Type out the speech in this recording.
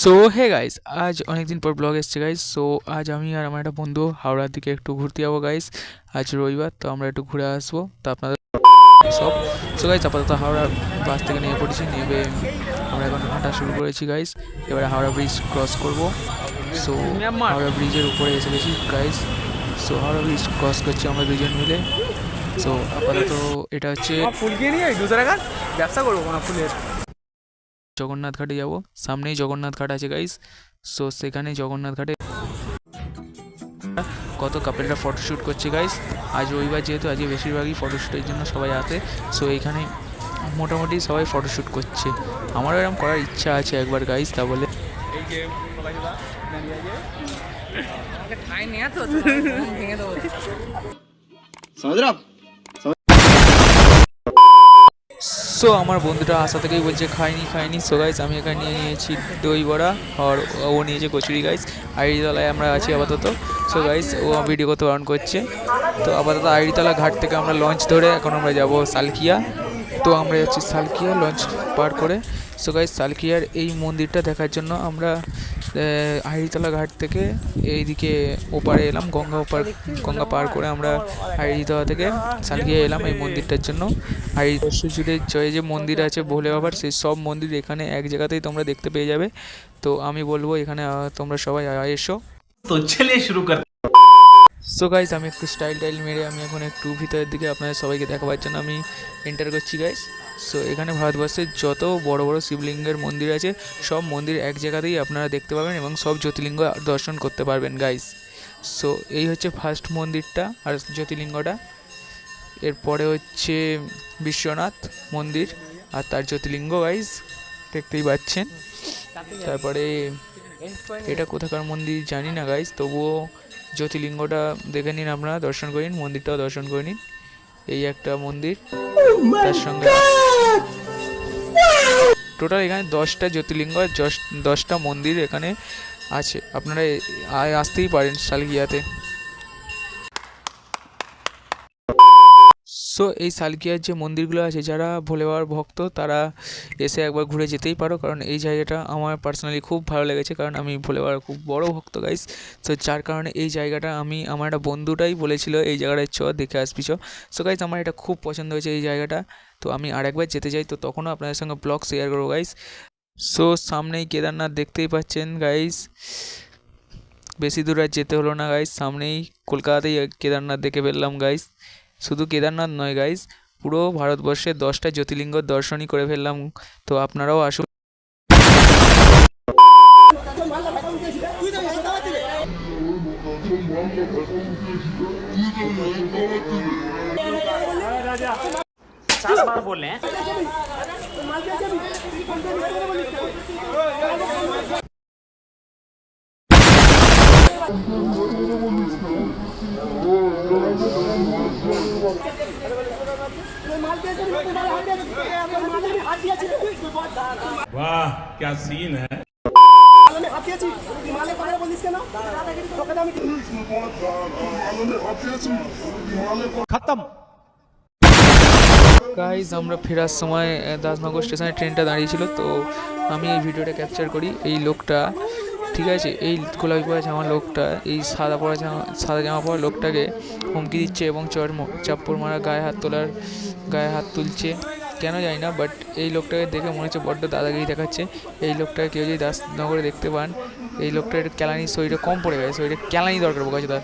So hey guys আজ অনেকদিন পর ব্লগ এসছে গাইস সো আজ আমি আর আমার একটা বন্ধু হাওড়ার দিকে একটু ঘুরতে যাব গাইস আজ রবিবার তো আমরা একটু ঘুরে আসব তো আপনাদের সব। সো গাইস আপাতত হাওড়া বাস থেকে নিয়ে পড়েছি নেমে আমরা এখন হাঁটা শুরু করেছি গাইস এবারে হাওড়া ব্রিজ ক্রস করব। সো হাওড়া ব্রিজের উপরে এসে গেছি guys so Howrah bridge cross করছি আমরা দুজন মিলে। সো আপাতত এটা হচ্ছে কিনে ব্যবসা করব না ফুলের। জগন্নাথ ঘাটে যাব। সামনেই জগন্নাথ ঘাট আছে গাইস সো সেখানে জগন্নাথ ঘাটে। কত কাপেলরা ফটোশ্যুট করছে গাইস আজ রবিবার যেহেতু আজকে বেশিরভাগই ফটোশ্যুটের জন্য সবাই আসে। সো এইখানে মোটামুটি সবাই ফটোশ্যুট করছে। আমারও এরকম করার ইচ্ছা আছে একবার গাইস তা বলে। সকালবেলা সো আমার বন্ধুটা আসা থেকেই বলছে, খাইনি খাইনি। সো গাইস আমি এখানে নিয়ে নিয়েছি দই বড়া আর ও নিয়েছে কচুরি গাইস আইড়িতলায় আমরা আছি আপাতত। সো গাইস ও ভিডিও করতে বারণ করছে। তো আপাতত আইড়িতলা ঘাট থেকে আমরা লঞ্চ ধরে এখন আমরা যাব সালকিয়া। তো আমরা যাচ্ছি সালকিয়া লঞ্চ পার করে। সো গাইস সালকিয়ার এই মন্দিরটা দেখার জন্য আমরা হাইড়িতলা ঘাট থেকে এইদিকে ওপারে এলাম, গঙ্গা ওপার, গঙ্গা পার করে আমরা হাইড়িতলা থেকে সালগিয়ে এলাম এই মন্দিরটার জন্য। হাইড়িতসুচুরের জয় যে মন্দির আছে ভোলে বাবার, সেই সব মন্দির এখানে এক জায়গাতেই তোমরা দেখতে পেয়ে যাবে। তো আমি বলব এখানে তোমরা সবাই এসো। তো চলে শুরু কর সো গাইস আমি একটু স্টাইল টাইল মেরে আমি এখন একটু ভিতরের দিকে আপনাদের সবাইকে দেখাবার জন্য আমি এন্টার করছি গাইস সো এখানে ভারতবর্ষের যত বড় বড় শিবলিঙ্গের মন্দির আছে, সব মন্দির এক জায়গাতেই আপনারা দেখতে পাবেন এবং সব জ্যোতির্লিঙ্গ দর্শন করতে পারবেন গাইস সো এই হচ্ছে ফার্স্ট মন্দিরটা আর জ্যোতির্লিঙ্গটা। এরপরে হচ্ছে বিশ্বনাথ মন্দির আর তার জ্যোতির্লিঙ্গ গাইস দেখতেই পাচ্ছেন। তারপরে এটা কোথাকার মন্দির জানি না গাইস তবুও জ্যোতির্লিঙ্গটা দেখে নিন আপনারা দর্শন করে নিন, মন্দিরটাও দর্শন করে নিন। এই একটা মন্দির, তার সঙ্গে টোটাল এখানে দশটা জ্যোতির্লিঙ্গ আর দশ- দশটা মন্দির এখানে আছে। আপনারা আসতেই পারেন শালগিয়াতে সো এই সালকিয়ার যে মন্দিরগুলো আছে, যারা ভোলে বাবার ভক্ত, তারা এসে একবার ঘুরে যেতেই পারো। কারণ এই জায়গাটা আমার পার্সোনালি খুব ভালো লেগেছে, কারণ আমি ভোলে বাবার খুব বড় ভক্ত গাইস তো যার কারণে এই জায়গাটা আমি, আমার একটা বন্ধুটাই বলেছিল, এই জায়গাটায় চ, দেখে আসবি, চ। সো গাইস আমার এটা খুব পছন্দ হয়েছে এই জায়গাটা। তো আমি আরেকবার যেতে চাই, তো তখনও আপনাদের সঙ্গে ব্লগ শেয়ার করব গাইস সো সামনেই কেদারনাথ দেখতেই পাচ্ছেন গাইস বেশি দূর আর যেতে হলো না গাইস সামনেই কলকাতাতেই কেদারনাথ দেখে ফেললাম গাইস শুধু কেদারনাথ নয় গাইজ পুরো ভারতবর্ষের দশটা জ্যোতির্লিঙ্গ দর্শনই করে ফেললাম। তো আপনারাও আসুন। वाह क्या सीन है গাইজ আমরা ফেরার সময় আহ, দাসনগর স্টেশনে ট্রেনটা দাঁড়িয়েছিল তো আমি এই ভিডিওটা ক্যাপচার করি এই লোকটা ঠিক আছে, এই গোলাপি পরা জামা লোকটা, এই সাদা পরা জামা, সাদা জামা পরা লোকটাকে হুমকি দিচ্ছে এবং চর চাপ্পর মারা গায়ে হাত তোলার, গায়ে হাত তুলছে। কেন জানি না বাট এই লোকটাকে দেখে মনে হচ্ছে বড্ড দাদাগিরি দেখাচ্ছে। এই লোকটাকে কেউ যদি দাস নগরে দেখতে পান, এই লোকটার ক্যালানি শরীরে কম পড়ে গেছে, শরীরে ক্যালানি দরকার বোকা তার।